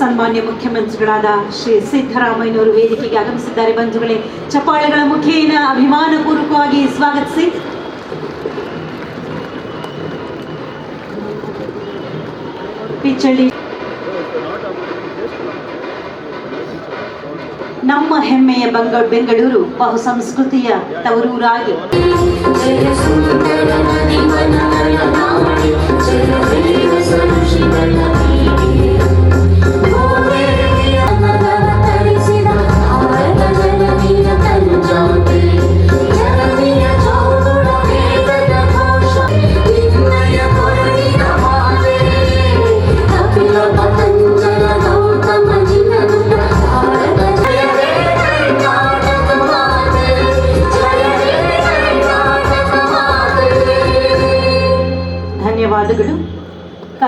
ಸನ್ಮಾನ್ಯ ಮುಖ್ಯಮಂತ್ರಿಗಳಾದ ಶ್ರೀ ಸಿದ್ದರಾಮಯ್ಯನವರು ವೇದಿಕೆಗೆ ಆಗಮಿಸಿದ್ದಾರೆ. ಬಂಧುಗಳೇ, ಚಪ್ಪಾಳೆಗಳ ಮುಖೇನ ಅಭಿಮಾನಪೂರ್ವಕವಾಗಿ ಸ್ವಾಗತಿಸಿ. ಪಿಚ್ಚಳ್ಳಿ ನಮ್ಮ ಹೆಮ್ಮೆಯ ಬಂಗ, ಬೆಂಗಳೂರು ಬಹು ಸಂಸ್ಕೃತಿಯ ತವರೂರಾಗಿ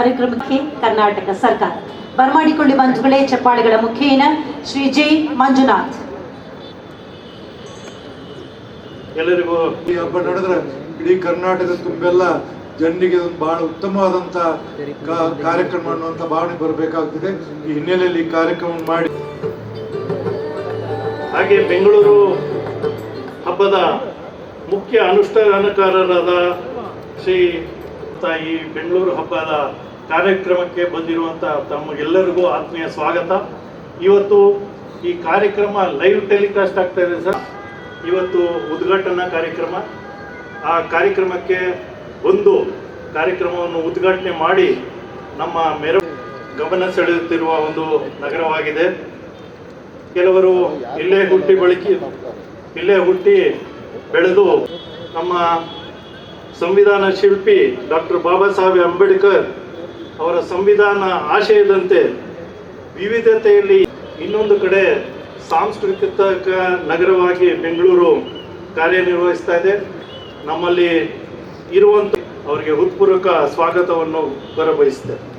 ಕಾರ್ಯಕ್ರಮಕ್ಕೆ ಕರ್ನಾಟಕ ಸರ್ಕಾರ. ಬರಮಾಡಿಕೊಳ್ಳಿ ಬಂಧುಗಳೇ ಚಪ್ಪಾಳೆಗಳ ಮುಖೇನ ಶ್ರೀ ಜೈ ಮಂಜುನಾಥ್. ಎಲ್ಲರಿಗೂ ಈ ಹಬ್ಬ ನಡೆದ್ರೆ ಇಡೀ ಕರ್ನಾಟಕದ ತುಂಬೆಲ್ಲ ಜನರಿಗೆ ಒಂದು ಬಹಳ ಉತ್ತಮವಾದಂಥ ಕಾ- ಕಾರ್ಯಕ್ರಮ ಅನ್ನುವಂಥ ಭಾವನೆ ಬರಬೇಕಾಗ್ತದೆ. ಈ ಹಿನ್ನೆಲೆಯಲ್ಲಿ ಈ ಕಾರ್ಯಕ್ರಮ ಮಾಡಿ ಹಾಗೆ ಬೆಂಗಳೂರು ಹಬ್ಬದ ಮುಖ್ಯ ಅನುಷ್ಠಾನಕಾರರಾದ ಶ್ರೀ ತಾಯಿ ಈ ಬೆಂಗಳೂರು ಹಬ್ಬದ ಕಾರ್ಯಕ್ರಮಕ್ಕೆ ಬಂದಿರುವಂಥ ತಮಗೆಲ್ಲರಿಗೂ ಆತ್ಮೀಯ ಸ್ವಾಗತ. ಇವತ್ತು ಈ ಕಾರ್ಯಕ್ರಮ ಲೈವ್ ಟೆಲಿಕಾಸ್ಟ್ ಆಗ್ತಾ ಇದೆ ಸರ್. ಇವತ್ತು ಉದ್ಘಾಟನಾ ಕಾರ್ಯಕ್ರಮ. ಆ ಕಾರ್ಯಕ್ರಮಕ್ಕೆ ಬಂದು ಕಾರ್ಯಕ್ರಮವನ್ನು ಉದ್ಘಾಟನೆ ಮಾಡಿ ನಮ್ಮ ಮೆರ ಗಮನ ಸೆಳೆಯುತ್ತಿರುವ ಒಂದು ನಗರವಾಗಿದೆ. ಕೆಲವರು ಇಲ್ಲೇ ಹುಟ್ಟಿ ಬಳಕಿ, ಇಲ್ಲೇ ಹುಟ್ಟಿ ಬೆಳೆದು ನಮ್ಮ ಸಂವಿಧಾನ ಶಿಲ್ಪಿ ಡಾಕ್ಟರ್ ಬಾಬಾ ಸಾಹೇಬ್ ಅಂಬೇಡ್ಕರ್ ಅವರ ಸಂವಿಧಾನ ಆಶಯದಂತೆ ವಿವಿಧತೆಯಲ್ಲಿ ಇನ್ನೊಂದು ಕಡೆ ಸಾಂಸ್ಕೃತಿಕ ನಗರವಾಗಿ ಬೆಂಗಳೂರು ಕಾರ್ಯನಿರ್ವಹಿಸ್ತಾ ಇದೆ. ನಮ್ಮಲ್ಲಿ ಇರುವಂಥ ಅವರಿಗೆ ಹೃತ್ಪೂರ್ವಕ ಸ್ವಾಗತವನ್ನು ಬರಬಯಸ್ತೇನೆ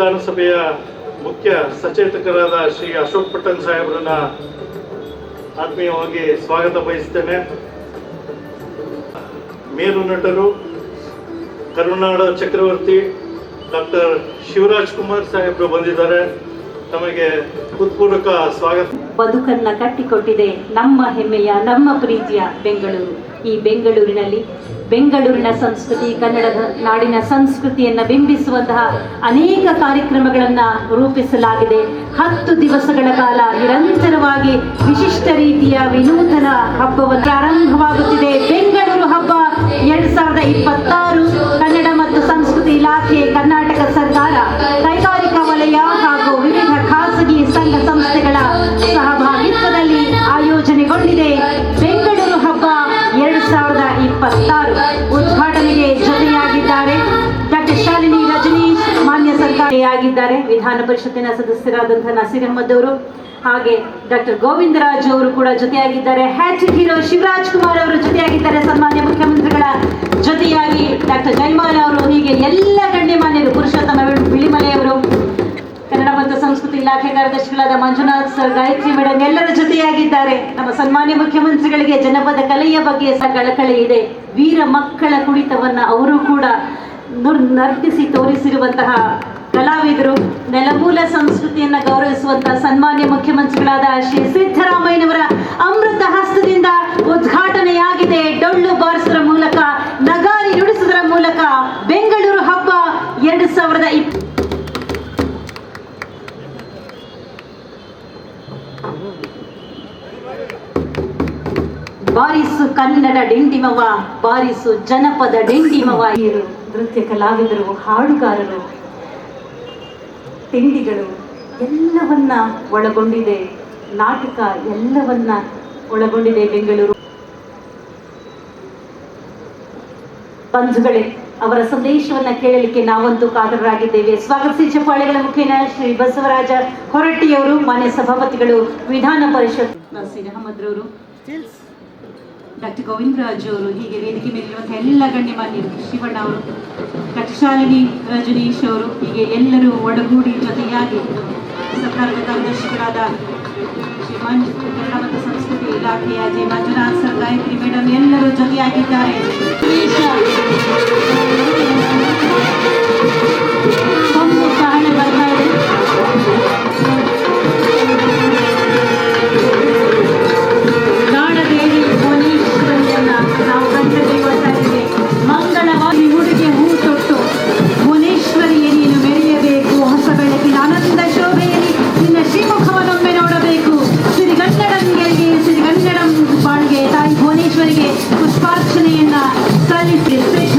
ವಿಧಾನಸಭೆಯ ಮುಖ್ಯ ಸಚೇತಕರಾದ ಶ್ರೀ ಅಶೋಕ್ ಪಟೇಲ್ ಸಾಹೇಬರನ್ನ ಆತ್ಮೀಯವಾಗಿ ಸ್ವಾಗತ ಬಯಸ್ತೇನೆ. ಮೇರು ನಟರು, ಕರುನಾಡ ಚಕ್ರವರ್ತಿ ಡಾಕ್ಟರ್ ಶಿವರಾಜ್ ಕುಮಾರ್ ಸಾಹೇಬರು ಬಂದಿದ್ದಾರೆ. ತಮಗೆ ಹೃತ್ಪೂರ್ವಕ ಸ್ವಾಗತ. ಬದುಕನ್ನ ಕಟ್ಟಿಕೊಟ್ಟಿದೆ ನಮ್ಮ ಹೆಮ್ಮೆಯ, ನಮ್ಮ ಪ್ರೀತಿಯ ಬೆಂಗಳೂರು. ಈ ಬೆಂಗಳೂರಿನಲ್ಲಿ ಬೆಂಗಳೂರಿನ ಸಂಸ್ಕೃತಿ, ಕನ್ನಡದ ನಾಡಿನ ಸಂಸ್ಕೃತಿಯನ್ನು ಬಿಂಬಿಸುವಂತಹ ಅನೇಕ ಕಾರ್ಯಕ್ರಮಗಳನ್ನ ರೂಪಿಸಲಾಗಿದೆ. ಹತ್ತು ದಿವಸಗಳ ಕಾಲ ನಿರಂತರವಾಗಿ ವಿಶಿಷ್ಟ ರೀತಿಯ ವಿನೂತನ ಹಬ್ಬವನ್ನು ಪ್ರಾರಂಭವಾಗುತ್ತಿದೆ. ಬೆಂಗಳೂರು ಹಬ್ಬ ಎರಡ್ ಸಾವಿರದ ಇಪ್ಪತ್ತಾರು ಕನ್ನಡ ಮತ್ತು ಸಂಸ್ಕೃತಿ ಇಲಾಖೆ ಕರ್ನಾಟಕ ಸರ್ಕಾರಿಯಾಗಿದ್ದಾರೆ ವಿಧಾನ ಪರಿಷತ್ತಿನ ಸದಸ್ಯರಾದಂತಹ ನಸೀರ್ ಅಹಮದ್ ಅವರು ಹಾಗೆ ಡಾಕ್ಟರ್ ಗೋವಿಂದರಾಜ್ ಅವರು ಕೂಡ ಜೊತೆಯಾಗಿದ್ದಾರೆ. Hat trick hero Shivaraj Kumar ಅವರು ಜೊತೆಯಾಗಿದ್ದಾರೆ. ಸನ್ಮಾನ್ಯ ಮುಖ್ಯಮಂತ್ರಿಗಳ ಜೊತೆಯಾಗಿ ಡಾಕ್ಟರ್ ಜೈಮಾಲ ಅವರು ಹೀಗೆ ಎಲ್ಲ ಗಣ್ಯಮಾನ್ಯರು ಪುರುಷೋತ್ತಮ ಬಿಳಿಮಲೆಯವರು, ಕನ್ನಡ ಮತ್ತು ಸಂಸ್ಕೃತಿ ಇಲಾಖೆ ಕಾರ್ಯದರ್ಶಿಗಳಾದ ಮಂಜುನಾಥ್ ಸರ್, ಗಾಯತ್ರಿ ಮೇಡಮ್ ಎಲ್ಲರ ಜೊತೆಯಾಗಿದ್ದಾರೆ. ನಮ್ಮ ಸನ್ಮಾನ್ಯ ಮುಖ್ಯಮಂತ್ರಿಗಳಿಗೆ ಜನಪದ ಕಲೆಯ ಬಗ್ಗೆ ಸಹ ಕಳಕಳಿ ಇದೆ. ವೀರ ಮಕ್ಕಳ ಕುಣಿತವನ್ನ ಅವರು ಕೂಡ ನರ್ತಿಸಿ ತೋರಿಸಿರುವಂತಹ ಕಲಾವಿದರು, ನೆಲಮೂಲ ಸಂಸ್ಕೃತಿಯನ್ನ ಗೌರವಿಸುವಂತ ಸನ್ಮಾನ್ಯ ಮುಖ್ಯಮಂತ್ರಿಗಳಾದ ಶ್ರೀ ಸಿದ್ದರಾಮಯ್ಯನವರ ಅಮೃತ ಹಸ್ತದಿಂದ ಉದ್ಘಾಟನೆಯಾಗಿದೆ ಡೊಳ್ಳು ಬಾರಿಸುವ ಮೂಲಕ, ನಗಾರಿ ನುಡಿಸುವುದರ ಮೂಲಕ ಬೆಂಗಳೂರು ಹಬ್ಬ ಎರಡು ಸಾವಿರದ ಇಪ್ಪ ಬಾರಿಸು ಕನ್ನಡ ಡಿಂಡಿಮವ ಬಾರಿಸು ಜನಪದ ಡಿಂಡಿಮವ ನೃತ್ಯ ಕಲಾವಿದರು, ಹಾಡುಗಾರರು ತಿಂಡಿಗಳು ಎಲ್ಲವನ್ನ ಒಳಗೊಂಡಿದೆ. ನಾಟಕ ಎಲ್ಲವನ್ನ ಒಳಗೊಂಡಿದೆ ಬೆಂಗಳೂರು. ಬಂಧುಗಳೇ, ಅವರ ಸಂದೇಶವನ್ನ ಕೇಳಲಿಕ್ಕೆ ನಾವಂತೂ ಕಾತರರಾಗಿದ್ದೇವೆ. ಸ್ವಾಗತಿಸಿ ಚಪ್ಪಾಳೆಗಳ ಮುಖೇನ ಶ್ರೀ ಬಸವರಾಜ ಹೊರಟ್ಟಿಯವರು ಮಾನ್ಯ ಸಭಾಪತಿಗಳು, ವಿಧಾನ ಪರಿಷತ್. ನಸೀರ್ ಡಾಕ್ಟರ್ ಗೋವಿಂದರಾಜ್ ಅವರು ಹೀಗೆ ವೇದಿಕೆ ಮೇಲಿರುವಂತಹ ಎಲ್ಲ ಗಣ್ಯಮಾನ್ಯರು ಶಿವಣ್ಣ ಅವರು, ಡಾಕ್ಟರ್ ಶಾಲಿನಿ ರಜನೀಶ್ ಅವರು ಹೀಗೆ ಎಲ್ಲರೂ ಒಡಗೂಡಿ ಜೊತೆಯಾಗಿ ಸರ್ಕಾರದ ಕಾರ್ಯದರ್ಶಿಗಳಾದ ಮತ್ತು ಸಂಸ್ಕೃತಿ ಇಲಾಖೆಯ J Manjunath sir, Gayatri madam ಎಲ್ಲರೂ ಜೊತೆಯಾಗಿದ್ದಾರೆ. Marcus Parcinin, Sally Strisce.